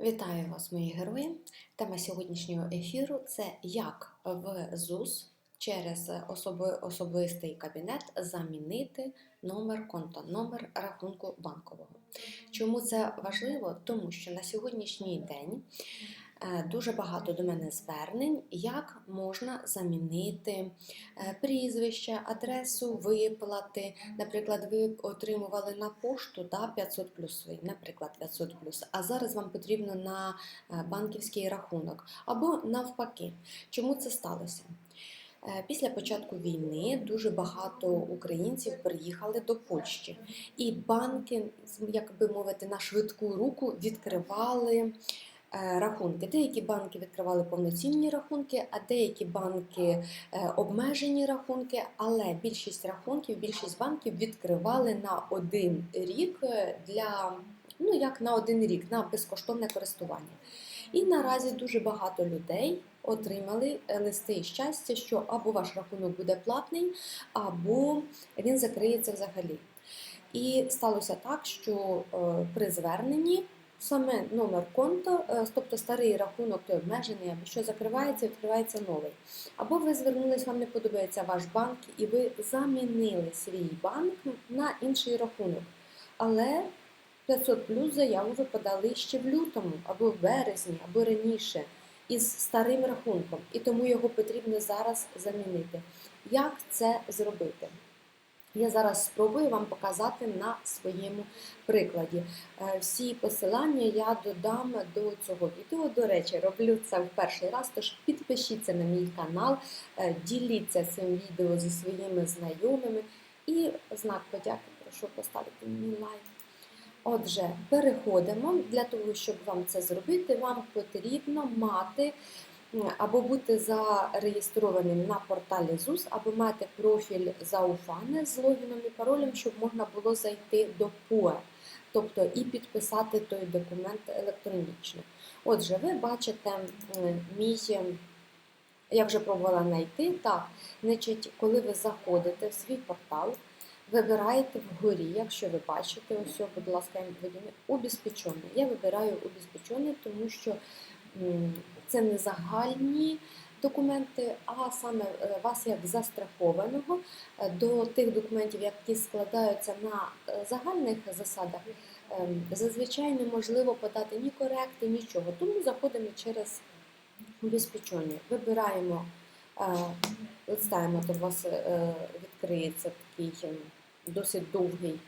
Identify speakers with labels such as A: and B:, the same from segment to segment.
A: Вітаю вас, мої герої! Тема сьогоднішнього ефіру це як в ЗУС через особи- особистий кабінет замінити номер конта, номер рахунку банкового. Чому це важливо? Тому що на сьогоднішній день дуже багато до мене звернень, як можна замінити е, прізвище, адресу виплати. Наприклад, ви отримували на пошту да, 500 плюс наприклад, 500 плюс, а зараз вам потрібно на е, банківський рахунок або навпаки. Чому це сталося? Е, Після початку війни дуже багато українців приїхали до Польщі, і банки, як би мовити, на швидку руку відкривали е, рахунки. Деякі банки відкривали повноцінні рахунки, а деякі банки е, обмежені рахунки. Але більшість рахунків, більшість банків відкривали на один рік е, для ну як на один рік на безкоштовне користування. І наразі дуже багато людей отримали е, листи щастя, що або ваш рахунок буде платний, або він закриється взагалі. І сталося так, що е, при зверненні саме номер конта, е, тобто старий рахунок, той обмежений, або що закривається, відкривається новий. Або ви звернулись, вам не подобається ваш банк, і ви замінили свій банк на інший рахунок. Але 500 плюс заяву ви подали ще в лютому, або в березні, або раніше із старим рахунком, і тому його потрібно зараз замінити. Як це зробити? Я зараз спробую вам показати на своєму прикладі. Е, Всі посилання я додам до цього відео. До речі, роблю це в перший раз, тож підпишіться на мій канал, е, діліться цим відео зі своїми знайомими і знак подяки прошу поставити мені лайк. Отже, переходимо. Для того, щоб вам це зробити, вам потрібно мати або бути зареєстрованим на порталі ЗУС, або мати профіль Зауфане з логіном і паролем, щоб можна було зайти до ПУЕ, тобто і підписати той документ електронічно. Отже, ви бачите мій. Я вже пробувала знайти. Так, значить, коли ви заходите в свій портал, Вибираєте вгорі, якщо ви бачите, ось, будь ласка, убезпечений. Я вибираю убезпечений, тому що це не загальні документи, а саме е, вас як застрахованого е, до тих документів, які складаються на е, загальних засадах. ем, Зазвичай неможливо подати ні коректи, нічого. Тому заходимо через убезпечений. Вибираємо, листаємо, то у вас відкриється такий ем, досить довгий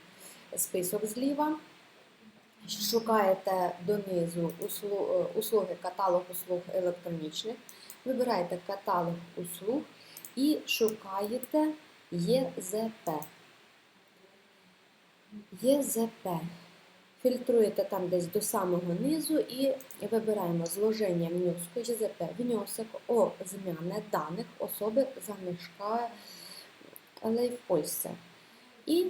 A: список зліва. Шукаєте донизу е, услуги, каталог услуг електронічних, вибираєте каталог услуг і шукаєте ЄЗП. ЄЗП. Фільтруєте там десь до самого низу і вибираємо зложення внеску ЄЗП. Внесок о змяне даних особи замешкалої в Польщі. І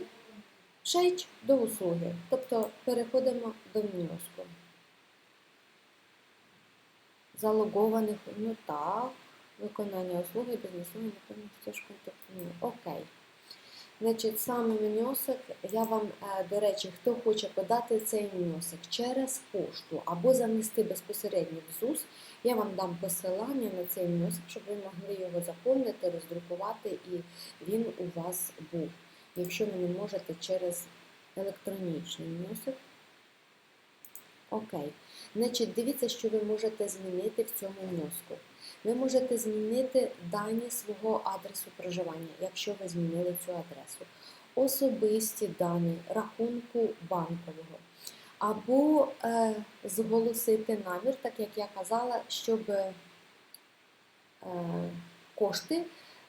A: Шейч до услуги, тобто переходимо до внеску. Залогованих, ну так, виконання услуги, бізнесової напевно, стежкою ну, Окей. Значить, саме внесок, я вам, е, до речі, хто хоче подати цей внесок через пошту або занести безпосередньо в ЗУС, я вам дам посилання на цей внесок, щоб ви могли його заповнити, роздрукувати і він у вас був якщо ви не можете через електронічний внесок. Окей. Значить, дивіться, що ви можете змінити в цьому внеску. Ви можете змінити дані свого адресу проживання, якщо ви змінили цю адресу. Особисті дані рахунку банкового. Або е, зголосити намір, так як я казала, щоб е, кошти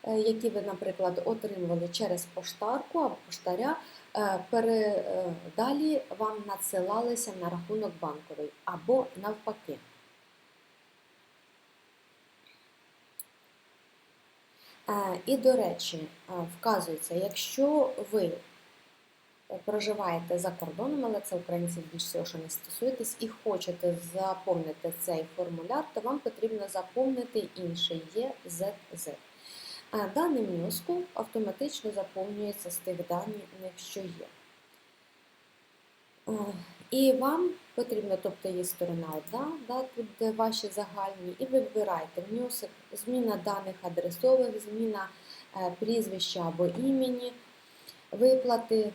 A: які ви, наприклад, отримували через поштарку або поштаря, е, е, далі вам надсилалися на рахунок банковий або навпаки. Е, І, до речі, е, вказується, якщо ви проживаєте за кордоном, але це українців більш всього, що не стосуєтесь, і хочете заповнити цей формуляр, то вам потрібно заповнити інший ЄЗЗ. Даний внеску автоматично заповнюється з тих даних, що є. Е, І вам потрібно, тобто є сторона одна, да, тут де ваші загальні, і ви вибираєте внесок, зміна даних адресових, зміна е, прізвища або імені, виплати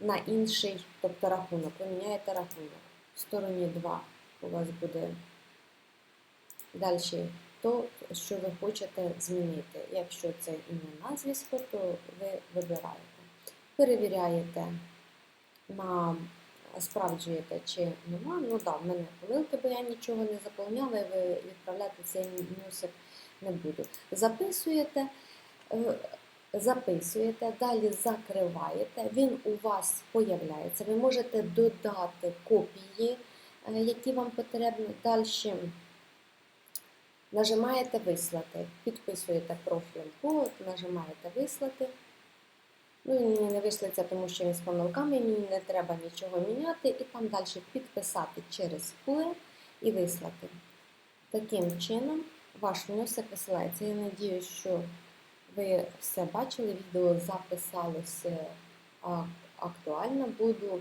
A: на інший, тобто рахунок. Ви міняєте рахунок. В стороні 2 у вас буде далі то, що ви хочете змінити. Якщо це ім'я назвісько, то ви вибираєте. Перевіряєте на справджуєте, чи нема. Ну так, в мене помилки, бо я нічого не заповняла, і ви відправляти цей нюсик не буду. Записуєте, е, записуєте, далі закриваєте, він у вас появляється. Ви можете додати копії, е, які вам потрібні. Далі нажимаєте вислати, підписуєте профіль код, нажимаєте вислати. Ну, він не вийшлиться, тому що він з помилками, мені не треба нічого міняти, і там далі підписати через поле і вислати. Таким чином, ваш внесок висилається. Я сподіваюся, що ви все бачили, відео записалося актуально. Буду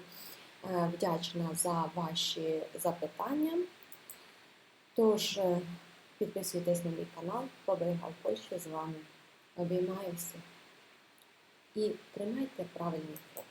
A: е, вдячна за ваші запитання. Тож, підписуйтесь на мій канал, Поберігав Польщі з вами. Обіймаю всіх і тримайте правильний фокус.